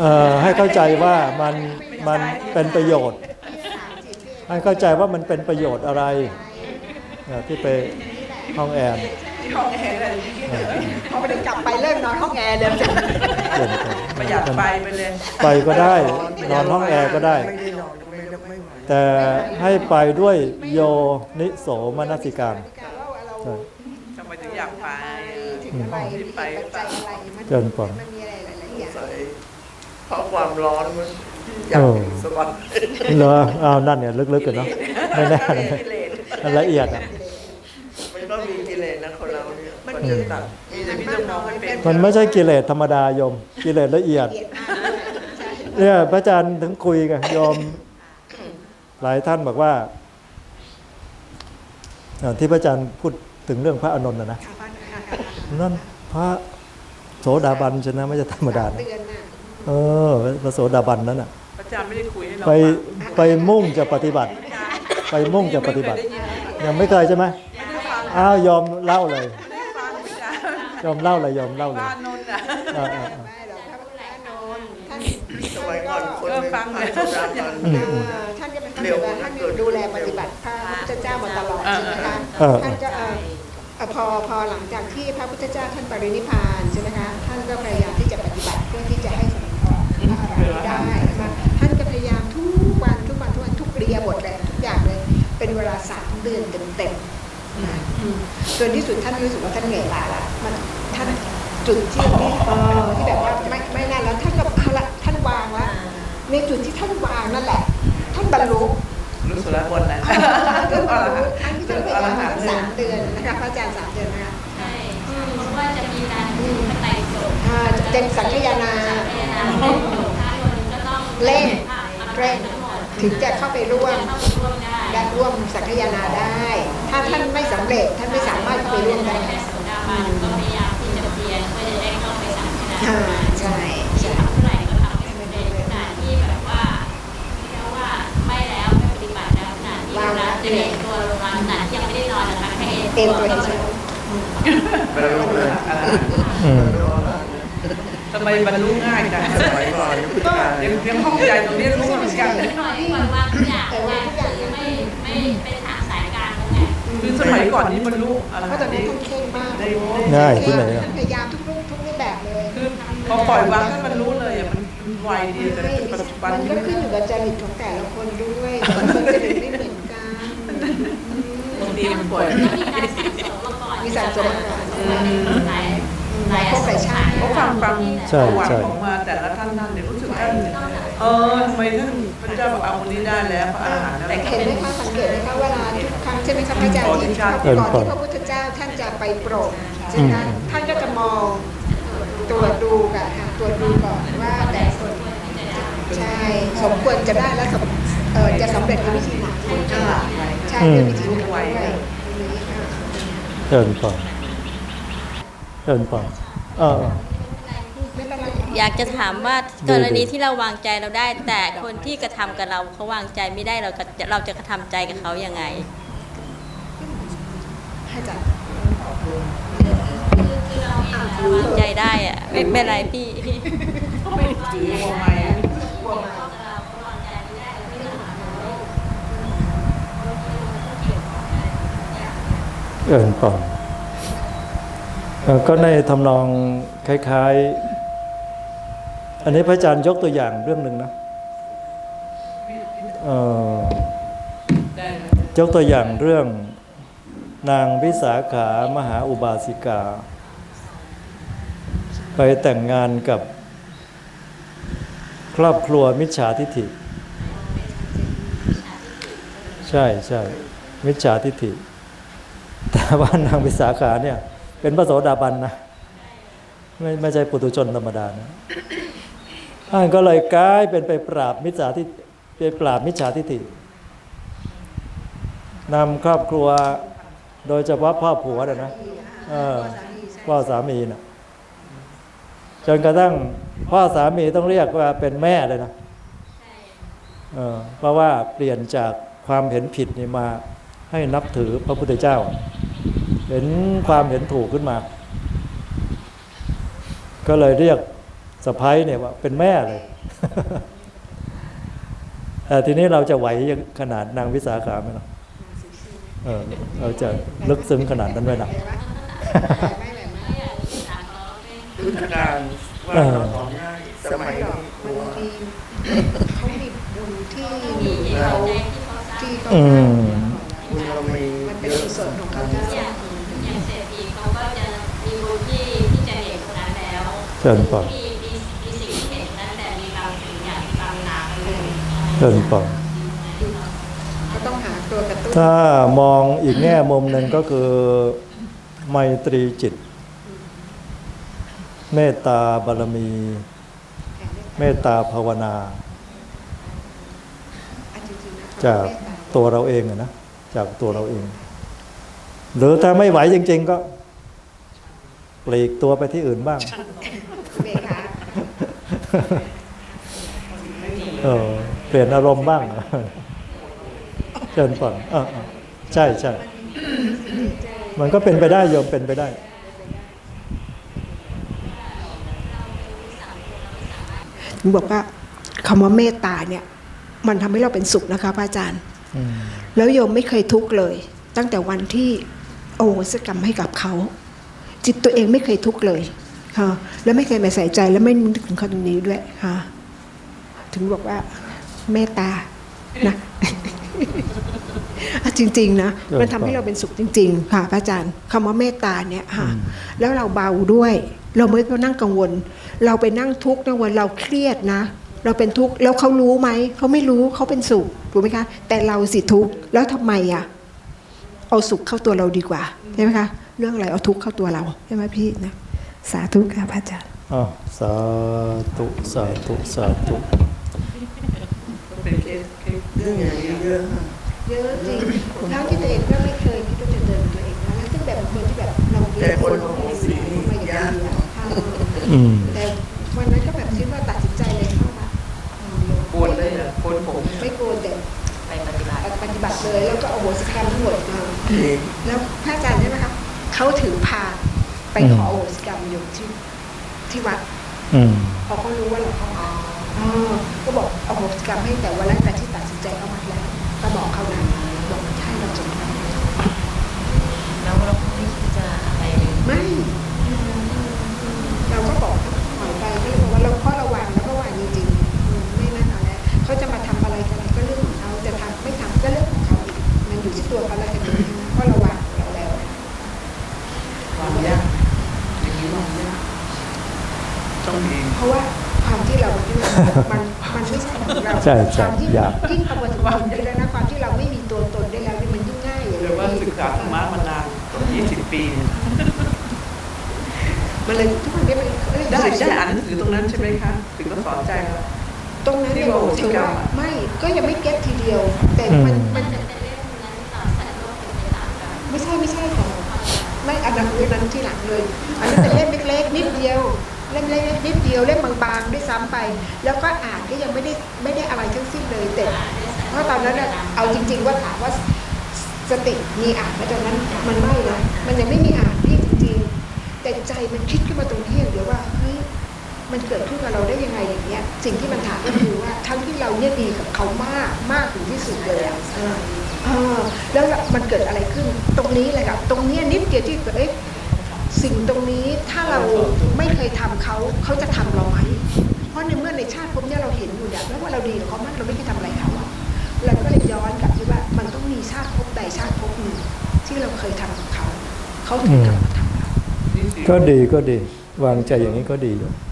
เอ่อให้เข้าใจว่ามันมันเป็นประโยชน์ ให้เข้าใจว่ามันเป็นประโยชน์อะไรเนี่ยที่ไปห้องแอร์ที่ห้องแอร์เลยพอไปถึงกลับไปเลิกนอนห้องแอร์เลยเปลี่ยนคนประหยัดไฟไปเลยไปก็ได้นอนห้องแอร์ก็ได้ไม่ได้นอนก็ไม่ได้ไม่ไหวแต่ให้ไปด้วยโยนิโสมนสิการใช่ทำไมถึงอยากไปถึงอะไรมีปัจจัยอะไรมันเกินก่อนมันมีอะไรหลายๆอย่างใส่ เพราะความร้อนมันอยากถึงสวรรค์เหรออ้าวนั่นเนี่ยลึกๆกันเนาะไม่แน่นะกิเลสมันละเอียดอะมันก็มีกิเลสนะคนเราเนี่ยมันมันมีจะตัดมีแต่พี่ต้องมองให้เป็นมันไม่ใช่กิเลสธรรมดาโยม กิเลสละเอียดเกลียดมากด้วยใช่เนี่ยพระอาจารย์ถึงคุยกับโยม หลายท่านบอกว่าอ่าที่พระอาจารย์พูดถึงเรื่องพระอานนท์นะนะค่ะพันค่ะค่ะค่ะนั่นพระโสดาบันใช่ไหมไม่ใช่ธรรมดานะ เดือนน่ะเออพระโสดาบันนั้นอะพระอาจารย์ไม่ได้คุยให้เราไปฟังไปมุ่งจะปฏิบัติ ไปมุ่งจะปฏิบัติ ยังไม่เคยใช่ไหมอ้าวยอมเล่าเลย ไม่ได้ฟังพระอาจารย์ยอมเล่าเลยยอมเล่าเลบ้ายนนนท์อะอ่าอ่าอ่า ไม่หรอกพระพุทธอานนท์ท่านสมัยก่อนคนเออไม่ฟังผ่านโซดาบันอืมอืม เอ่อท่านก็เป็นท่านแบบว่าท่านดูแลปฏิบัติพระพุทธเจ้ามาตลอดใช่ไหมคะเออ ท่านก็เอ่อเอ่อพอพอหลังจากที่พระพุทธเจ้าท่านปรินิพพานใช่ไหมคะ ได้นะคะท่านก็พยายามทุกวันทุกวันทุกวันทุกเรียบทเลยทุกอย่างเลยเป็นเวลาสามเดือนเต็มๆนะอืมจนที่สุดท่านรู้สึกว่าท่านเหนื่อยล้าละมันท่านจุดที่ที่เออที่แบบว่าไม่ไม่นั่นแล้วท่านก็เอาละท่านวางละในจุดที่ท่านวางนั่นแหละ ท่านบรรลุรู้สุรบนแหละก็อรรู้หันอันต์ที่ถึท่านงพอยารยามหันต์สามเดือนนะคะพระอาจารย์สามเดือนนะคะใช่เพราะว่าจะมีการดูพระไตรปิฎกอ่าเต็มสังขยานา เร่งเร่เร่งถึงจะเข้าไปร่วมไปร่วมได้ร่วมสังขยานาได้ ถ้าท่านไม่สำเร็จท่านไม่สามารถเข้าไปร่วมได้แค่โสดาบันก็พยายามที่จะเพียรเพื่อจะได้เข้าไปสังฆนาอ่าใช่ใช่ทำเท่าไหร่ก็ทำให้สำเร็จขนาดที่แบบว่าเรียกว่าไม่แล้วไม่ปฏิบัติแล้วขณะที่เราเตรียมตัวลงมาขนาดที่ยังไม่ได้นอนนะคะแค่เต็มตัวเฉยบรรลุเลย ทำไมบรรลุง่ายจังสมัยก่อนยุคพุทธกาลยังยังห้องใจตรงนี้รู้เหมือนกันเลยหน่อยที่แบบว่าทุกอย่างว่าคือไม่ไม่เป็นทางสายกลางแล้วไงคือสมัยก่อนนี้บรรลุอะไรเพราะตอนนี้นี้ท่านเคร่งมากได้ง่ายที่ไหนอะท่านพยายามทุกรูปทุกรูปแบบเลยคือพอปล่อยวางให้มันรู้เลยอะมันมันไวดีแต่ปัจจุบันมันนี้ก็ขึ้นอยู่กับจริตของแต่ละคนด้วยแต่ละคนจริตไม่เหมือนกันบางทีมันปล่อยมีการสั่งสมมาก่อนมีสั่ง สมมาก่อนหลายหลายภพหลายชาติเขาฟังฟังใช่ประวัติใช่ของมาแต่ละท่านท่านเนี่ยรู้สึกท่านเออทำไมท่านพระเจ้าบอกเอาคนนี้ได้แล้วพระอาหารแล้วแต่เห็นไหมคะสังเกตไหมคะเวลาทุกครั้งใช่ไหมคะพระอาจารย์ที่ก่อนที่พระพุทธเจ้าท่านจะไปโปรดใช่ไหมคะท่านก็จะมองตรวจดูกันค่ะตรวจดูก่อนว่าแต่คนใช่สมควรจะได้และสมเอ่อจะสำเร็จด้วยวิธีไหนใช่ด้วยวิธีไหนด้วยอันนี้ค่ะเดินก่อน เดินก่อนเออไม่เป็นไรอยากจะถามว่ากรณีที่เราวางใจเราได้ แต่คนที่กระทำกับเราเขาวางใจไม่ได้เราก็จะเราจะกระทำใจกับเขายังไงให้จัดวางใจได้อะไม่เป็นไรพี่ไม่ถือหัวไม้อะเดินก่อนเอ่อ ก็ในทำนองคล้ายๆ อันนี้พระอาจารย์ยกตัวอย่างเรื่องหนึ่งนะเอ่อยกตัวอย่างเรื่องนางวิสาขามหาอุบาสิกา ไปแต่งงานกับครอบครัวมิจฉาทิฐิ ใช่ใช่มิจฉาทิฐิ แต่ว่านางวิสาขาเนี่ย เป็นพระโสดาบันนะไม่ไม่ใช่ปุถุชนธรรมดานะท่านก็เลยกลายเป็นไปปราบมิจฉาทิไปปราบมิจฉาทิฐินำครอบครัวโดยเฉพาะพ่อผัวนะนะพ่อสามีนะจนกระทั่งพ่อสามีต้องเรียกว่าเป็นแม่เลยนะเออเพราะว่าเปลี่ยนจากความเห็นผิดนี่มาให้นับถือพระพุทธเจ้า เห็นความเห็นถูกขึ้นมา ก็เลยเรียกสะพ้ายเนี่ยว่าเป็นแม่เลยแต่ทีนี้เราจะไหวยังขนาดนางวิสาขาไหมล่ะเออเราจะลึกซึ้งขนาดนั้นไหมล่ะไม่ไหวไหมไม่อยากศึกษาเขาเป็นยุทธการว่าเออเราต่อง่ายสมัยหรอกนี้มันมีเขามีบุญที่มีเหตุเขาผลที่เขาสร้างที่เขาอืมบุญเรามีมันเยเป็นอะกุศลของเขา เชิญปอมีมีมีสิ่งที่เห็นนั้นแต่มีบางสิ่งอย่างบางหนาไปเลยเชิญปองก็ต้องหาตัวกระตุ้นถ้ามองอีกแง่มุมหนึ่งก็คือไมตรีจิต เมตตาบารมี เมตตาภาวนาอะจริงๆนะจากตัวเราเองอะนะจากตัวเราเอง หรือถ้าไม่ไหวจริง ๆ ก็ปลีกตัวไปที่อื่นบ้างเมฆา เออเปลี่ยนอารมณ์บ้างเชิญฟังเออเออใช่ใช่มันก็เป็นไปได้โยมเป็นไปได้ถึงบอกว่าคำว่าเมตตาเนี่ย มันทำให้เราเป็นสุขนะคะพระอาจารย์อืมแล้วโยมไม่เคยทุกข์เลย ตั้งแต่วันที่โอโหสกรรมให้กับเขา จิตตัวเองไม่เคยทุกข์เลย ค่ะแล้วไม่เคยมาใส่ใจแล้วไม่นึกถึงคนตรงนี้ด้วยค่ะ ถึงบอกว่าเมตตานะอะจริงๆนะมันทำให้เราเป็นสุขจริง ๆ ค่ะพระอาจารย์คำว่าเมตตาเนี่ยค่ะ แล้วเราเบาด้วย เราไม่ต้องนั่งกังวล เราไปนั่งทุกข์กังวลเราเครียดนะ เราเป็นทุกข์แล้วเขารู้ไหมเขาไม่รู้เขาเป็นสุขถูกไหมคะแต่เราสิทุกข์แล้วทำไมอะเอาสุขเข้าตัวเราดีกว่าใช่ไหมคะเรื่องอะไรเอาทุกข์เข้าตัวเราใช่ไหมพี่นะ สาธุค่ะพระอาจารย์อ้าวสาธุสาธุสาธุเป็นเคสเคสเรื่องอย่างนี้เยอะมากเยอะจริงทั้งที่ตัวเองก็ไม่เคยคิดว่าจะเดินตัวเองนะซึ่งแบบคนที่แบบเราเรียแต่คนของสีนี่มาอย่างยากดีอะค่ะอืมแต่วันนั้นก็แบบคิดว่าตัดสินใจเลยเข้ามาปวดเลยเหรอปวดผมไม่กลัวแต่ไปปฏิบัติปฏิบัติเลยแล้วก็เอาโหสิกรรมทั้งหมดมาที่แล้วพระอาจารย์ใช่ไหมครับเขาถือพานไปขอโอโหสิกรรมอยู่ที่ ที่วัดอืมพอเขารู้ว่าเราเข้ามาอ๋อก็บอกเอาโหสิกรรมให้แต่วันแรกแต่ที่ตัดสินใจเข้ามาแล้วก็บอกเขานะบอกใช่เราจบแล้ว แล้วเราไม่คิดจะอะไรเลย ไม่ เราก็บอกปล่อยไปก็เลยบอกว่าเราข้อระวังแล้วก็วางจริงๆอืมไม่นั่นเอาแล้วเขาจะมาทำอะไรกันอะไรก็เรื่องของเขาจะทำไม่ทำก็เรื่องของเขาอีกมันอยู่ที่ตัวเขาแล้วกันนะข้อระวังเราแล้ว วางยากอย่างนี้วางยากต้องมี เพราะว่าความที่เราที่มันมันไม่ใช่ของเราใช่ใช่ความที่อยากยิ่งเอามาถึงความนี้แล้วนะความที่เราไม่มีตัวตนได้แล้วนี่มันยิ่งง่ายเลยเรียกว่าศึกษาธรรมะมานาน20 ปีมันเลยทุกคนนี้มันเอ้ยได้ได้อ่านหนังสือตรงนั้นใช่ไหมคะถึงก็สอนใจเราตรงนั้นเนี่ยที่ว่าบอกโหสิถือกรรว่ามอะไม่ก็ยังไม่เก็ตทีเดียว แต่มันมันจะเป็นเรื่องนั้นต่อสายโลกเป็นไปตามกันไม่ใช่ไม่ใช่ของไม่อันนั้นคือนั้นที่หลังเลย อันนั้นเป็นเล่มเล็กๆนิดเดียว เล่มเล็กนิดเดียวเล่มบางๆด้วยซ้ำไป แล้วก็อ่านก็ยังไม่ได้ไม่ได้อะไรทั้งสิ้นเลยแต่เพราะตอนนั้นน่ะเอาจริง ๆ ว่าถามว่าสติมีอ่านไหมตอนนั้นมันไม่นะมันยังไม่มีอ่านพี่จริง ๆ แต่ใจมันคิดขึ้นมาตรงที่อย่างเดียวว่าเฮ้ยมันเกิดขึ้นกับเราได้ยังไงอย่างเงี้ย สิ่งที่มันถามก็คือว่าทั้งที่เราเนี่ยดีกับเขามากมากถึงที่สุดเลยอะเออเออแล้วมันเกิดอะไรขึ้นตรงนี้เลยครับตรงเนี้ยนิดเดียวที่เอ๊ะ สิ่งตรงนี้ถ้าเราไม่เคยทำเขาเขาจะทำเราไหมเพราะในเมื่อในชาติภพเนี่ยเราเห็นอยู่เนี่ยแล้วว่าเราดีกับเขามากเราไม่เคยทำอะไรเขาอะเราก็เลยย้อนกลับที่ว่ามันต้องมีชาติภพใดชาติภพหนึ่งที่เราเคยทำกับเขาเขาถึงกลับมาทำเราก็ดีก็ดี วางใจอย่างนี้ก็ดีอยู่อ